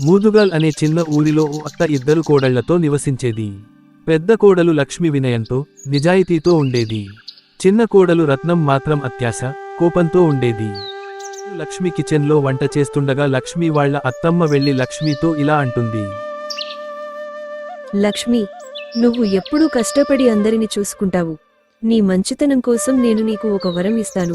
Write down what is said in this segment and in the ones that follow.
మూదుగాల్ అనే చిన్న ఊరిలో ఓ అత్త ఇద్దరు కోడళ్ళతో నివసించేది. పెద్ద కోడలు లక్ష్మి వినయంతో నిజాయితీతో ఉండేది. చిన్న కోడలు రత్నం మాత్రం అత్యాశ కోపంతో ఉండేది. లక్ష్మి కిచెన్లో వంట చేస్తుండగా లక్ష్మి వాళ్ళ అత్తమ్మ వెళ్ళి లక్ష్మితో ఇలా అంటుంది. లక్ష్మి నువ్వు ఎప్పుడూ కష్టపడి అందరిని చూసుకుంటావు. నీ మంచితనం కోసం నేను నీకు ఒక వరం ఇస్తాను.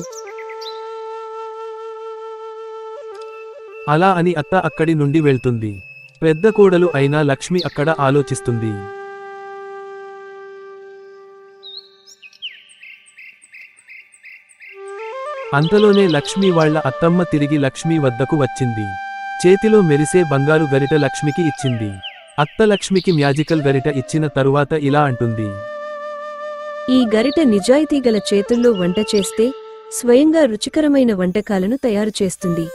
అలా అని అత్త అక్కడి నుండి వెళ్తుంది. పెద్ద కోడలు అయినా లక్ష్మి అక్కడ ఆలోచిస్తుంది. అంతలోనే లక్ష్మి వాళ్ళ అత్తమ్మ తిరిగి లక్ష్మి వద్దకు వచ్చింది. చేతిలో మెరిసే బంగారు గరిట లక్ష్మికి ఇచ్చింది. అత్త లక్ష్మికి మ్యాజికల్ గరిట ఇచ్చిన తరువాత ఇలా అంటుంది. ఈ గరిట నిజాయితీ గల చేతుల్లో వంట చేస్తే స్వయంగా రుచికరమైన వంటకాలను తయారు చేస్తుంది.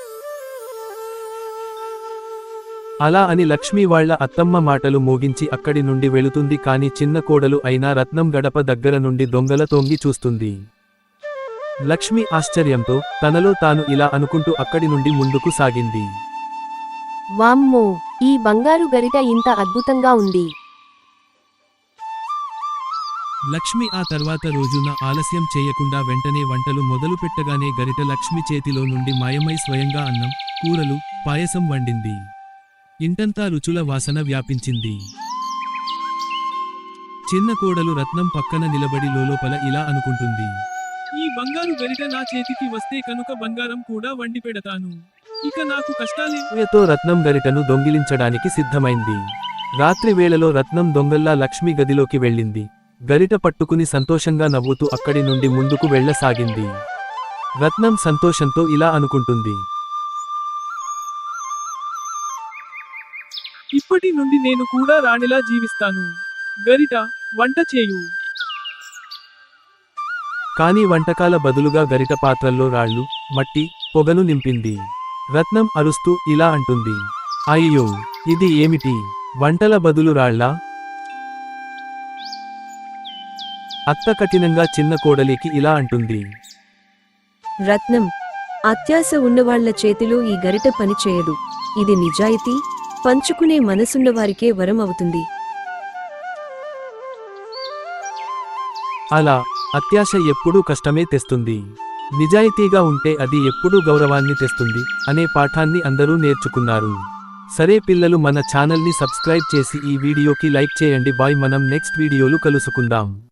అలా అని లక్ష్మి వాళ్ళ అత్తమ్మ మాటలు మోగించి అక్కడి నుండి వెళుతుంది కాని చిన్న కోడలు అయిన రత్నం గడప దగ్గర నుండి దొంగల తొంగి చూస్తుంది. లక్ష్మి ఆశ్చర్యంతో తనలో తాను ఇలా అనుకుంటూ అక్కడి నుండి ముందుకు సాగింది. వామ్మో ఈ బంగారు గరిట ఇంత అద్భుతంగా ఉంది. లక్ష్మి ఆ తర్వాత రోజున ఆలస్యం చేయకుండా వెంటనే వంటలు మొదలు పెట్టగానే గరిట లక్ష్మి చేతిలో నుండి మాయమై స్వయంగా అన్నం కూరలు పాయసం వండింది. ఇంటంతా రుచుల వాసన వ్యాపించింది. చిన్న కోడలు రత్నం పక్కన నిలబడి లోలోపల ఇలా అనుకుంటుంది. ఈ బంగారు గరిట నా చేతికి వస్తే కనుక బంగారం కూడా వండి పెడతాను. ఇక నాకు కష్టాలేతో రత్నం గరిటను దొంగిలించడానికి సిద్ధమైంది. రాత్రి వేళలో రత్నం దొంగల్లా లక్ష్మి గదిలోకి వెళ్ళింది. గరిట పట్టుకుని సంతోషంగా నవ్వుతూ అక్కడి నుండి ముందుకు వెళ్ళసాగింది. రత్నం సంతోషంతో ఇలా అనుకుంటుంది. ఇప్పటి నుండి నేను కూడా రాణిలా జీవిస్తాను. గరిట వంట చేయు. కానీ వంటకాల బదులుగా గరిట పాత్రల్లో రాళ్ళు మట్టి పొగను నింపింది. రత్నం అరుస్తూ ఇలా అంటుంది. అయ్యో ఇది ఏమిటి? వంటల బదులు రాళ్ళా? అత్త కఠినంగా చిన్న కోడలికి ఇలా అంటుంది. రత్నం అత్యాశ ఉన్నవాళ్ళ చేతిలో ఈ గరిట పని చేయదు ఇది నిజాయితీ పంచుకునే మనసున్నవారికే వరం అవుతుంది. అలా అత్యాశ ఎప్పుడూ కష్టమే తెస్తుంది. నిజాయితీగా ఉంటే అది ఎప్పుడూ గౌరవాన్ని తెస్తుంది అనే పాఠాన్ని అందరూ నేర్చుకున్నారు. సరే పిల్లలు మన ఛానల్ని సబ్స్క్రైబ్ చేసి ఈ వీడియోకి లైక్ చేయండి. బాయ్. మనం నెక్స్ట్ వీడియోలు కలుసుకుందాం.